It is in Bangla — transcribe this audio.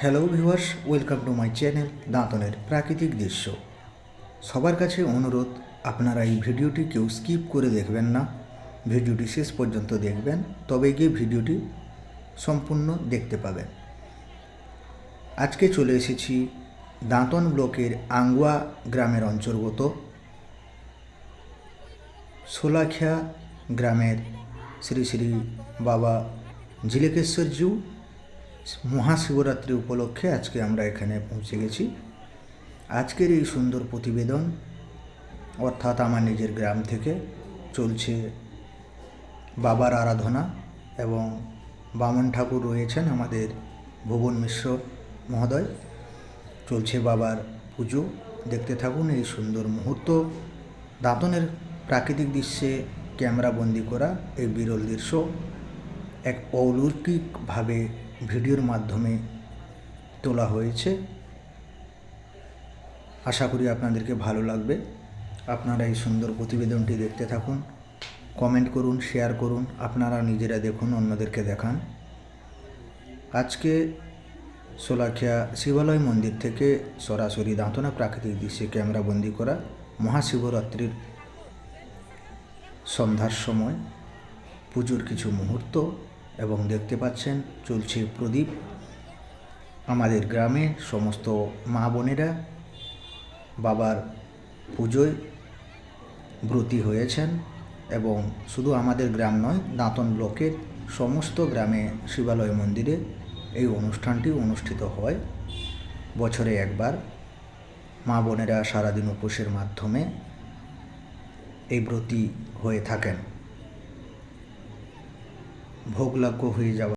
Hello viewers welcome to my channel দাঁতনের প্রাকৃতিক দৃশ্য সবার কাছে অনুরোধ, আপনারা এই ভিডিওটি কেউ স্কিপ করে দেখবেন না। ভিডিওটি শেষ পর্যন্ত দেখবেন, তবে গিয়ে ভিডিওটি সম্পূর্ণ দেখতে পাবেন। আজকে চলে এসেছি দাঁতন ব্লকের আঙ্গুয়া গ্রামের অন্তর্গত সোলাখিয়া গ্রামের শ্রী শ্রী বাবা জিলেকেশ্বরজিউ মহাশিবরাত্রি উপলক্ষে আজকে আমরা এখানে পৌঁছে গেছি। আজকের এই সুন্দর প্রতিবেদন, অর্থাৎ আমার নিজের গ্রাম থেকে চলছে বাবার আরাধনা এবং বামন ঠাকুর রয়েছেন আমাদের ভুবন মিশ্র মহোদয়। চলছে বাবার পুজো। দেখতে থাকুন এই সুন্দর মুহূর্ত। দাঁতনের প্রাকৃতিক দৃশ্যে ক্যামেরা বন্দি করা এই বিরল দৃশ্য। এক অলৌকিকভাবে ভিডিওর মাধ্যমে তোলা হয়েছে। আশা করি আপনাদেরকে ভালো লাগবে। আপনারা এই সুন্দর প্রতিবেদনটি দেখতে থাকুন, কমেন্ট করুন, শেয়ার করুন, আপনারা নিজেরা দেখুন, অন্যদেরকে দেখান। আজকে সোলাখিয়া শিবালয় মন্দির থেকে সরাসরি দাঁতনা প্রাকৃতিক দৃশ্যে ক্যামেরাবন্দি করা মহাশিবরাত্রির সন্ধ্যার সময়। পুজোর কিছু মুহূর্ত এবং দেখতে পাচ্ছেন, চলছে প্রদীপ। আমাদের গ্রামে সমস্ত মা বোনেরা বাবার পুজোয় ব্রতী হয়েছেন এবং শুধু আমাদের গ্রাম নয়, দাঁতন ব্লকের সমস্ত গ্রামে শিবালয় মন্দিরে এই অনুষ্ঠানটি অনুষ্ঠিত হয়। বছরে একবার মা বোনেরা সারাদিন উপোসের মাধ্যমে এই ব্রতী হয়ে থাকেন। ভোগলাগ্য হয়ে যাওয়া।